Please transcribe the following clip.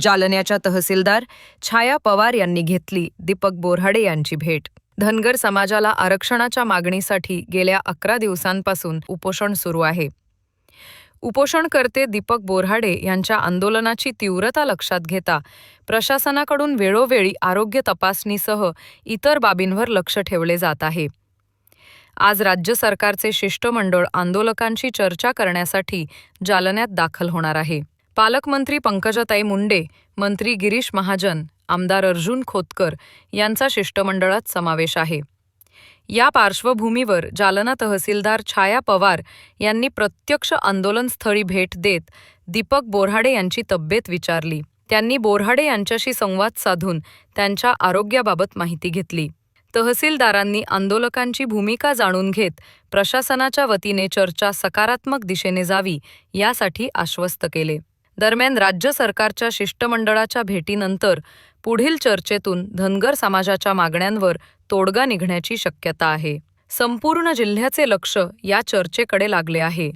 जालन्याच्या तहसीलदार छाया पवार यांनी घेतली दीपक बोरहाडे यांची भेट. धनगर समाजाला आरक्षणाच्या मागणीसाठी गेल्या अकरा दिवसांपासून उपोषण सुरू आहे. उपोषणकर्ते दीपक बोरहाडे यांच्या आंदोलनाची तीव्रता लक्षात घेता प्रशासनाकडून वेळोवेळी आरोग्य तपासणीसह इतर बाबींवर लक्ष ठेवले जात आहे. आज राज्य सरकारचे शिष्टमंडळ आंदोलकांशी चर्चा करण्यासाठी जालन्यात दाखल होणार आहे. पालकमंत्री पंकजाताई मुंडे मंत्री गिरीश महाजन आमदार अर्जुन खोतकर यांचा शिष्टमंडळात समावेश आहे. या पार्श्वभूमीवर जालना तहसीलदार छाया पवार यांनी प्रत्यक्ष आंदोलनस्थळी भेट देत दीपक बोऱ्हाडे यांची तब्येत विचारली. त्यांनी बोऱ्हाडे यांच्याशी संवाद साधून त्यांच्या आरोग्याबाबत माहिती घेतली. तहसीलदारांनी आंदोलकांची भूमिका जाणून घेत प्रशासनाच्या वतीने चर्चा सकारात्मक दिशेने जावी यासाठी आश्वस्त केले. दरम्यान राज्य सरकारच्या शिष्टमंडळाच्या भेटीनंतर पुढील चर्चेतून धनगर समाजाच्या मागण्यांवर तोडगा निघण्याची शक्यता आहे. संपूर्ण जिल्ह्याचे लक्ष या चर्चेकडे लागले आहे.